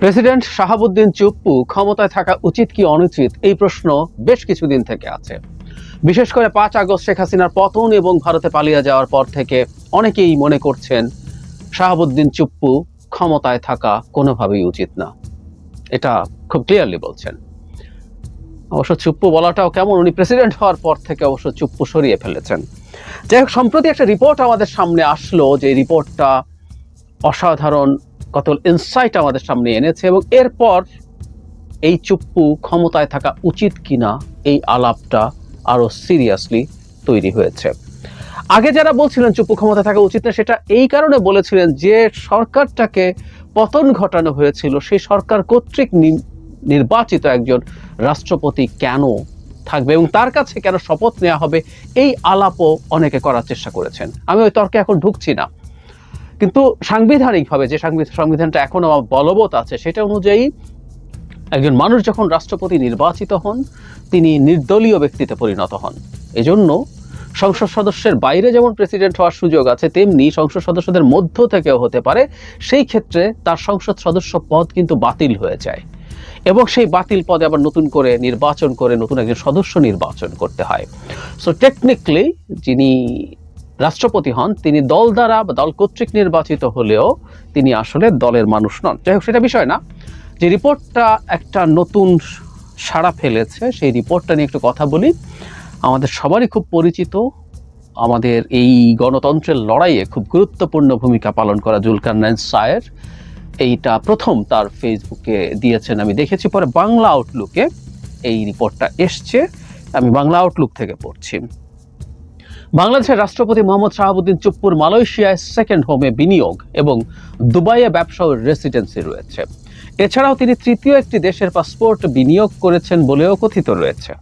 President Shahabuddin Chuppu ক্ষমতায় থাকা উচিত কি অনুচিত? এই প্রশ্ন বেশ কিছুদিন থেকে আছে। বিশেষ করে পাঁচ আগস্ট শেখ হাসিনার পতন এবং ভারতে পালিয়ে যাওয়ার পর থেকে অনেকেই মনে করছেন শাহাবুদ্দিন চুপ্পু ক্ষমতায় থাকা কোনোভাবেই উচিত না। এটা খুব ক্লিয়ারলি বলছেন। অবশ্য চুপ্পু বলাটাও কেমন? উনি প্রেসিডেন্ট হওয়ার পর থেকে অবশ্য চুপ্পু সরিয়ে ফেলেছেন। যাই হোক, সম্প্রতি একটা রিপোর্ট আমাদের সামনে আসলো যে রিপোর্টটা অসাধারণ কত ইনসাইট আমাদের সামনে এনেছে এবং এরপর এই চুপ্পু ক্ষমতায় থাকা উচিত কিনা এই আলাপটা আরও সিরিয়াসলি তৈরি হয়েছে। আগে যারা বলছিলেন চুপ্পু ক্ষমতা থাকা উচিত না, সেটা এই কারণে বলেছিলেন যে সরকারটাকে পতন ঘটানো হয়েছিল, সেই সরকার কর্তৃক নির্বাচিত একজন রাষ্ট্রপতি কেন থাকবে এবং তার কাছে কেন শপথ নেওয়া হবে, এই আলাপও অনেকে করার চেষ্টা করেছেন। আমি ওই তর্কে এখন ঢুকছি না। কিন্তু সাংবিধানিকভাবে যে সাংবিধান সংবিধানটা এখনও বলবৎ আছে, সেটা অনুযায়ী একজন মানুষ যখন রাষ্ট্রপতি নির্বাচিত হন, তিনি নির্দলীয় ব্যক্তিতে পরিণত হন। এজন্য সংসদ সদস্যের বাইরে যেমন প্রেসিডেন্ট হওয়ার সুযোগ আছে, তেমনি সংসদ সদস্যদের মধ্য থেকেও হতে পারে। সেই ক্ষেত্রে তার সংসদ সদস্য পদ কিন্তু বাতিল হয়ে যায়। এবং সেই বাতিল পদে আবার নতুন করে নির্বাচন করে নতুন একজন সদস্য নির্বাচন করতে হয়। সো টেকনিক্যালি যিনি রাষ্ট্রপতি হন, তিনি দল দ্বারা বা দল কর্তৃক নির্বাচিত হলেও তিনি আসলে দলের মানুষ নন। যাই হোক, সেটা বিষয় না। যে রিপোর্টটা একটা নতুন সাড়া ফেলেছে, সেই রিপোর্টটা নিয়ে একটু কথা বলি। আমাদের সবারই খুব পরিচিত, আমাদের এই গণতন্ত্রের লড়াইয়ে খুব গুরুত্বপূর্ণ ভূমিকা পালন করা জুলকারনাইন সায়ের। এইটা প্রথম তার ফেসবুকে দিয়েছেন, আমি দেখেছি। পরে বাংলা আউটলুকে এই রিপোর্টটা এসছে, আমি বাংলা আউটলুক থেকে পড়ছি। বাংলাদেশের রাষ্ট্রপতি মোহাম্মদ শাহাবুদ্দিন চুপ্পুর মালয়েশিয়ায় সেকেন্ড হোমে বিনিয়োগ এবং দুবাইয়ে ব্যবসা ও রেসিডেন্সি রয়েছে। এছাড়াও তিনি তৃতীয় একটি দেশের পাসপোর্ট বিনিয়োগ করেছেন বলেও কথিত রয়েছে।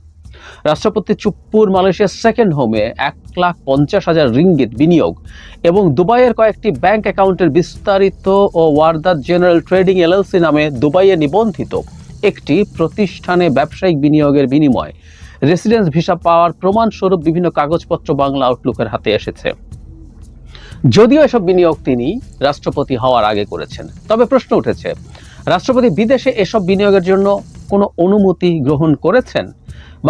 রাষ্ট্রপতি চুপ্পুর মালয়েশিয়ার সেকেন্ড হোমে এক লাখ পঞ্চাশ হাজার রিঙ্গিত বিনিয়োগ এবং দুবাইয়ের কয়েকটি ব্যাংক অ্যাকাউন্টের বিস্তারিত ও ওয়ার্দাত জেনারেল ট্রেডিং এলএলসি নামে দুবাইয়ে নিবন্ধিত একটি প্রতিষ্ঠানে ব্যবসায়িক বিনিয়োগের বিনিময় রেসিডেন্স ভিসা পাওয়ার প্রমাণস্বরূপ বিভিন্ন কাগজপত্র বাংলা আউটলুকের হাতে এসেছে। যদিও এসব বিনিয়োগ তিনি রাষ্ট্রপতি হওয়ার আগে করেছেন, তবে প্রশ্ন উঠেছে, রাষ্ট্রপতি বিদেশে এসব বিনিয়োগের জন্য কোনো অনুমতি গ্রহণ করেছেন?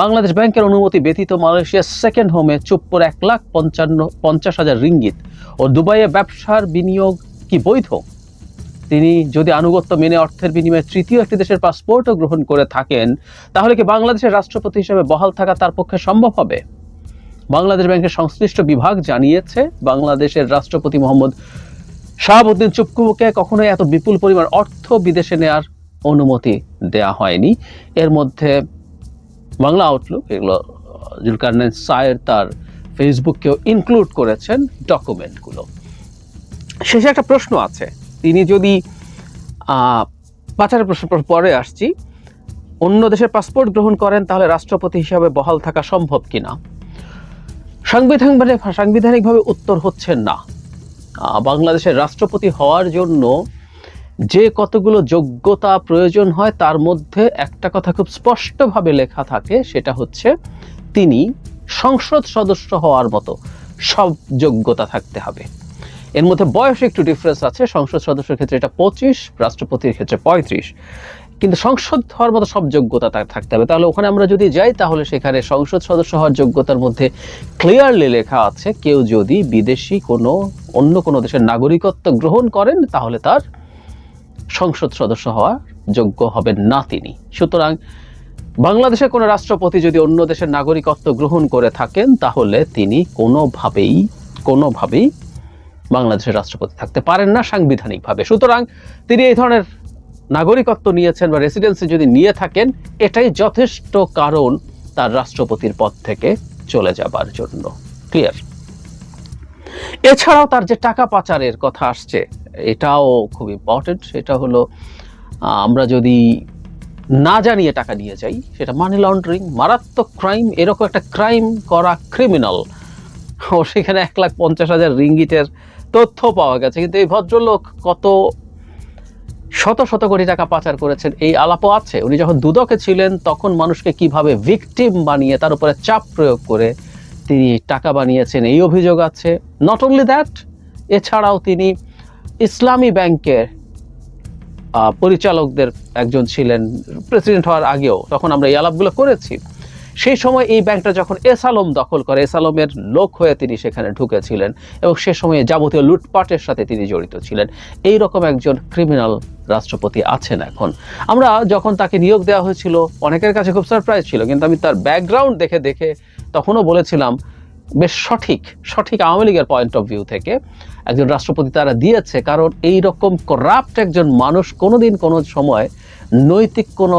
বাংলাদেশ ব্যাংকের অনুমতি ব্যতীত মালয়েশিয়ার সেকেন্ড হোমে চুপ্পুর এক লাখ পঞ্চান্ন, পঞ্চাশ হাজার রিঙ্গিত ও দুবাইয়ে ব্যবসার বিনিয়োগ কি বৈধ? তিনি যদি আনুগত্য মেনে অর্থের বিনিময়ে তৃতীয় একটি দেশের পাসপোর্টও গ্রহণ করে থাকেন, তাহলে কি বাংলাদেশের রাষ্ট্রপতি হিসেবে বহাল থাকা তার পক্ষে সম্ভব হবে? বাংলাদেশ ব্যাংকের সংশ্লিষ্ট বিভাগ জানিয়েছে, বাংলাদেশের রাষ্ট্রপতি মোহাম্মদ শাহাবুদ্দিন চুপ্পুকে কখনোই এত বিপুল পরিমাণ অর্থ বিদেশে নেয়ার অনুমতি দেয়া হয়নি। এর মধ্যে বাংলা আউটলুক এগুলো জুলকারনাইন সায়ের তার ফেসবুককেও ইনক্লুড করেছেন ডকুমেন্টগুলো শেষে একটা প্রশ্ন আছে। তিনি যদি পাচারের প্রশ্ন পরে আসছি, অন্য দেশের পাসপোর্ট গ্রহণ করেন, তাহলে রাষ্ট্রপতি হিসাবে বহাল থাকা সম্ভব কিনা? সাংবিধানিকভাবে সাংবিধানিকভাবে উত্তর হচ্ছে না। বাংলাদেশের রাষ্ট্রপতি হওয়ার জন্য যে কতগুলো যোগ্যতা প্রয়োজন হয়, তার মধ্যে একটা কথা খুব স্পষ্টভাবে লেখা থাকে, সেটা হচ্ছে তিনি সংসদ সদস্য হওয়ার মতো সব যোগ্যতা থাকতে হবে। এর মধ্যে বয়সে একটু ডিফারেন্স আছে। সংসদ সদস্যের ক্ষেত্রে এটা পঁচিশ, রাষ্ট্রপতির ক্ষেত্রে পঁয়ত্রিশ। কিন্তু সংসদ হওয়ার মতো সব যোগ্যতা তার থাকতে হবে। তাহলে ওখানে আমরা যদি যাই, তাহলে সেখানে সংসদ সদস্য হওয়ার যোগ্যতার মধ্যে ক্লিয়ারলি লেখা আছে, কেউ যদি বিদেশি কোনো, অন্য কোনো দেশের নাগরিকত্ব গ্রহণ করেন, তাহলে তার সংসদ সদস্য হওয়ার যোগ্য হবেন না তিনি। সুতরাং বাংলাদেশের কোনো রাষ্ট্রপতি যদি অন্য দেশের নাগরিকত্ব গ্রহণ করে থাকেন, তাহলে তিনি কোনোভাবেই কোনোভাবেই বাংলাদেশের রাষ্ট্রপতি থাকতে পারেন না সাংবিধানিকভাবে। সুতরাং তিনি এই ধরনের নাগরিকত্ব নিয়েছেন বা রেসিডেন্সি যদি নিয়ে থাকেন, এটাই যথেষ্ট কারণ তার রাষ্ট্রপতির পদ থেকে চলে যাবার জন্য। ক্লিয়ার এছাড়াও তার যে টাকা পাচারের কথা আসছে, এটাও খুব ইম্পর্টেন্ট সেটা হলো, আমরা যদি না জানিয়ে টাকা নিয়ে যাই, সেটা মানি লন্ডারিং মারাত্মক ক্রাইম এরকম একটা ক্রাইম করা ক্রিমিনাল ও সেখানে এক লাখ পঞ্চাশ হাজার রিঙ্গিটের তথ্য পাওয়া গেছে, কিন্তু এই ভদ্রলোক কত শত শত কোটি টাকা পাচার করেছেন, এই আলাপও আছে। উনি যখন দুদকে ছিলেন, তখন মানুষকে কীভাবে ভিকটিম বানিয়ে, তার উপরে চাপ প্রয়োগ করে তিনি টাকা বানিয়েছেন, এই অভিযোগ আছে। নট অনলি দ্যাট এছাড়াও তিনি ইসলামী ব্যাংকের পরিচালকদের একজন ছিলেন প্রেসিডেন্ট হওয়ার আগেও, তখন আমরা এই আলাপগুলো করেছি। সেই সময় এই ব্যাংকটা যখন এস আলম দখল করে এস আলমের লোক হয়ে তিনি সেখানে ঢুকেছিলেন এবং সে সময়ে যাবতীয় লুটপাটের সাথে তিনি জড়িত ছিলেন। এই রকম একজন ক্রিমিনাল রাষ্ট্রপতি আছেন এখন। আমরা যখন তাকে নিয়োগ দেওয়া হয়েছিল, অনেকের কাছে খুব সারপ্রাইজ ছিল, কিন্তু আমি তার ব্যাকগ্রাউন্ড দেখে দেখে তখনও বলেছিলাম, বেশ সঠিক সঠিক আওয়ামী লীগের পয়েন্ট অফ ভিউ থেকে একজন রাষ্ট্রপতি তারা দিয়েছে, কারণ এই রকম করাপ্ট একজন মানুষ কোনোদিন কোনো সময় নৈতিক কোনো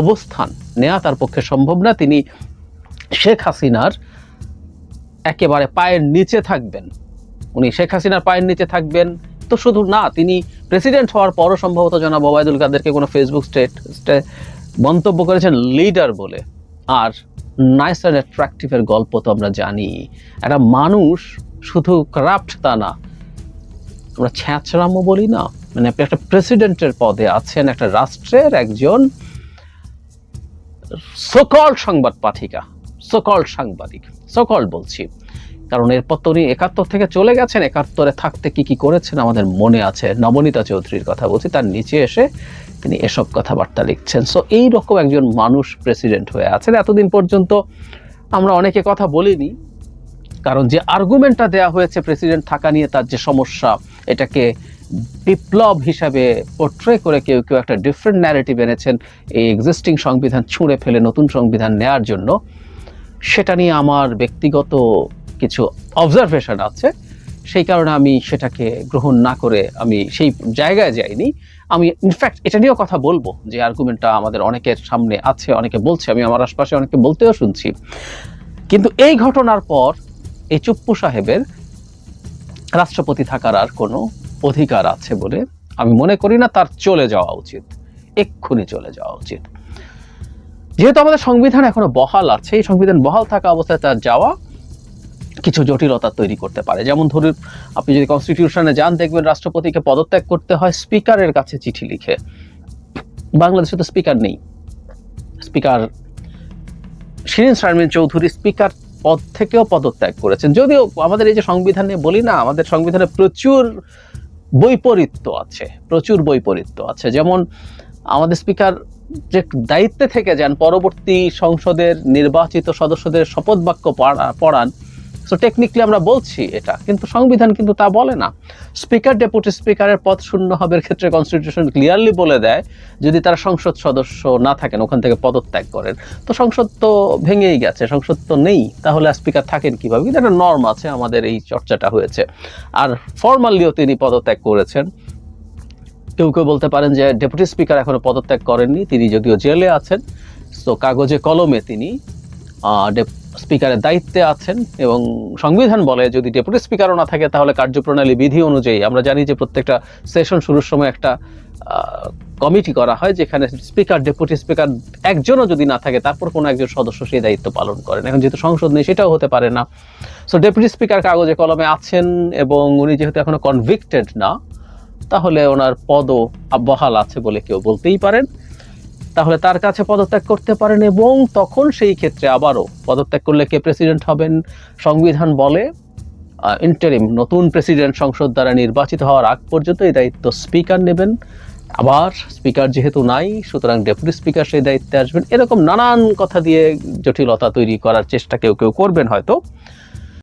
অবস্থান নেওয়া তার পক্ষে সম্ভব না। তিনি শেখ হাসিনার একেবারে পায়ের নিচে থাকবেন। উনি শেখ হাসিনার পায়ের নিচে থাকবেন। তো শুধু না, তিনি প্রেসিডেন্ট হওয়ার পরও সম্ভবত জনাব ওবায়দুল কাদেরকে কোনো ফেসবুক স্টেট মন্তব্য করেছেন লিডার বলে। আর নাইস অ্যান্ড অ্যাট্রাকটিভের গল্প তো আমরা জানি। একটা মানুষ শুধু করাপ্ট তা না, আমরা ছ্যাঁচড়ামো বলি না। মানে আপনি একটা প্রেসিডেন্টের পদে আছেন একটা রাষ্ট্রের একজন সকল সংবাদ পাঠিকা, সকল সাংবাদিক, সকল বলছি। কারণ এরপর তো উনি একাত্তর থেকে চলে গেছেন, একাত্তরে থাকতে কি কি করেছেন আমাদের মনে আছে। নবনীতা চৌধুরীর কথা বলছি, তার নিচে এসে তিনি এসব কথাবার্তা লিখছেন। সো এই রকম একজন মানুষ প্রেসিডেন্ট হয়ে আছেন। এতদিন পর্যন্ত আমরা অনেকে কথা বলিনি, কারণ যে আর্গুমেন্টটা দেওয়া হয়েছে প্রেসিডেন্ট থাকা নিয়ে, তার যে সমস্যা, এটাকে বিপ্লব হিসাবে পোট্রে করে কেউ কেউ একটা ডিফারেন্ট ন্যারেটিভ এনেছেন, এই এক্সিস্টিং সংবিধান ছুঁড়ে ফেলে নতুন সংবিধান নেয়ার জন্য। সেটা নিয়ে আমার ব্যক্তিগত কিছু অবজারভেশন আছে। সেই কারণে আমি সেটাকে গ্রহণ না করে আমি সেই জায়গায় যাইনি। আমি ইনফ্যাক্ট এটা নিয়েও কথা বলব যে আর্গুমেন্টটা আমাদের অনেকের সামনে আছে, অনেকে বলছে, আমি আমার আশপাশে অনেকে বলতেও শুনছি। কিন্তু এই ঘটনার পর এই চুপ্পু সাহেবের রাষ্ট্রপতি থাকার আর কোনো অধিকার আছে বলে আমি মনে করি না তার চলে যাওয়া উচিত। এক্ষুনি চলে যাওয়া উচিত। যেহেতু আমাদের সংবিধান এখনও বহাল আছে, এই সংবিধান বহাল থাকা অবস্থায় তার যাওয়া কিছু জটিলতা তৈরি করতে পারে। যেমন ধরুন, আপনি যদি কনস্টিটিউশনে যান, দেখবেন রাষ্ট্রপতিকে পদত্যাগ করতে হয় স্পিকারের কাছে চিঠি লিখে। বাংলাদেশে তো স্পিকার নেই। স্পিকার শিরিন শারমিন চৌধুরী স্পিকার পদ থেকেও পদত্যাগ করেছেন। যদিও আমাদের এই যে সংবিধানে বলি না, আমাদের সংবিধানে প্রচুর বৈপরীত্য আছে, প্রচুর বৈপরীত্য আছে। যেমন আমাদের স্পিকার যে দায়িত্বে থেকে যান, পরবর্তী সংসদের নির্বাচিত সদস্যদের শপথ বাক্য পড়া- পড়ান সো টেকনিক্যালি আমরা বলছি এটা, কিন্তু সংবিধান কিন্তু তা বলে না। স্পিকার ডেপুটি স্পিকারের পদ শূন্য হবের ক্ষেত্রে কনস্টিটিউশন ক্লিয়ারলি বলে দেয়, যদি তারা সংসদ সদস্য না থাকেন, ওখান থেকে পদত্যাগ করেন। তো সংসদ তো ভেঙেই গেছে, সংসদ তো নেই, তাহলে স্পিকার থাকেন কীভাবে? কিন্তু একটা নর্ম আছে, আমাদের এই চর্চাটা হয়েছে। আর ফর্মালিও তিনি পদত্যাগ করেছেন। কেউ কেউ বলতে পারেন যে ডেপুটি স্পিকার এখনও পদত্যাগ করেননি, তিনি যদিও জেলে আছেন, তো কাগজে কলমে তিনি স্পিকারের দায়িত্বে আছেন এবং সংবিধান বলে যদি ডেপুটি স্পিকারও না থাকে, তাহলে কার্যপ্রণালী বিধি অনুযায়ী। আমরা জানি যে প্রত্যেকটা সেশন শুরুর সময় একটা কমিটি করা হয় যেখানে স্পিকার, ডেপুটি স্পিকার একজনও যদি না থাকে, তারপর কোনো একজন সদস্য সেই দায়িত্ব পালন করেন। এখন যেহেতু সংসদ নেই, সেটাও হতে পারে না। সো ডেপুটি স্পিকার কাগজে কলমে আছেন এবং উনি যেহেতু এখনও কনভিক্টেড না, তাহলে ওনার পদও বহাল আছে বলে কেউ বলতেই পারেন। তাহলে তার কাছে পদত্যাগ করতে পারেন এবং তখন সেই ক্ষেত্রে আবারও পদত্যাগ করলে কে প্রেসিডেন্ট হবেন? সংবিধান বলে ইন্টারিম নতুন প্রেসিডেন্ট সংসদ দ্বারা নির্বাচিত হওয়ার আগ পর্যন্ত এই দায়িত্ব স্পিকার নেবেন। আবার স্পিকার যেহেতু নাই, সুতরাং ডেপুটি স্পিকার সেই দায়িত্বে আসবেন। এরকম নানান কথা দিয়ে জটিলতা তৈরি করার চেষ্টা কেউ কেউ করবেন হয়তো।